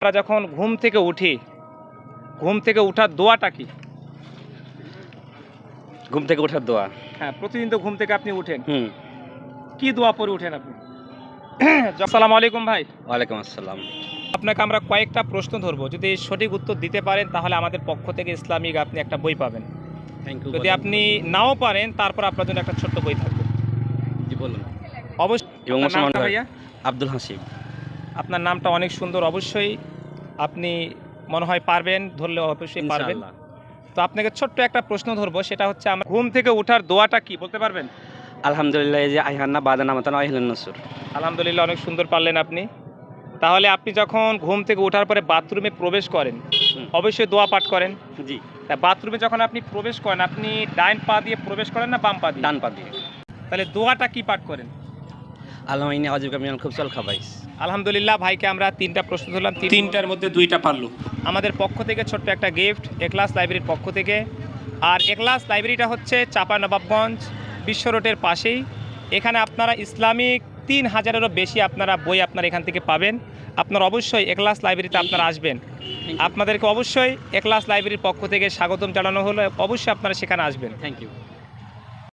আমরা যখন ঘুম থেকে উঠি ঘুম থেকে উঠার দোয়াটা কি? ঘুম থেকে ওঠার দোয়া। হ্যাঁ প্রতিদিন তো ঘুম থেকে আপনি উঠেন। হুম। কি দোয়া পরে উঠেন আপনি? আসসালামু আলাইকুম ভাই। ওয়ালাইকুম আসসালাম। আপনাকে আমরা কয়েকটা প্রশ্ন ধরবো। যদি সঠিক উত্তর দিতে পারেন তাহলে আমাদের পক্ষ থেকে ইসলামিক আপনি একটা বই পাবেন। থ্যাংক ইউ যদি আপনি নাও পারেন তারপর আপনার জন্য একটা ছোট্ট বই থাকবে। জি বলুন। অবশ্যই। এবং ভাইয়া? আব্দুল হাসিম। আপনার নামটা অনেক সুন্দর। অবশ্যই আপনি মনে হয় পারবেন ধরলে অবশ্যই পারবেন। তো আপনাকে ছোট্ট একটা প্রশ্ন ধরবো সেটা হচ্ছে আমার ঘুম থেকে ওঠার দোয়াটা কি বলতে পারবেন? আলহামদুলিল্লাহ এই যে আইহান্না বাদানা মাতানা আহিলেন নসুর। আলহামদুলিল্লাহ অনেক সুন্দর পারলেন আপনি। তাহলে আপনি যখন ঘুম থেকে ওঠার পরে বাথরুমে প্রবেশ করেন অবশ্যই দোয়া পাঠ করেন। জি। তা বাথরুমে যখন আপনি প্রবেশ করেন আপনি ডাইন পা দিয়ে প্রবেশ করেন না বাম পা দিয়ে? ডান পা দিয়ে। তাহলে দোয়াটা কি পাঠ করেন? আল্লাহ ইনি আজুকা মিয়ান খুব চল খাবাইস আলহামদুলিল্লাহ ভাইকে আমরা তিনটা প্রশ্ন ধরলাম তিনটার মধ্যে দুইটা পারল। আমাদের পক্ষ থেকে ছোট্ট একটা গিফট একলাস লাইব্রেরির পক্ষ থেকে। আর একলাস লাইব্রেরিটা হচ্ছে চাপা নবাবগঞ্জ বিশ্ব রোডের পাশেই। এখানে আপনারা ইসলামিক তিন হাজারেরও বেশি আপনারা বই আপনারা এখান থেকে পাবেন। আপনারা অবশ্যই একলাস লাইব্রেরিতে আপনারা আসবেন। আপনাদেরকে অবশ্যই একলাস লাইব্রেরির পক্ষ থেকে স্বাগতম জানানো হলো। অবশ্যই আপনারা সেখানে আসবেন। Thank you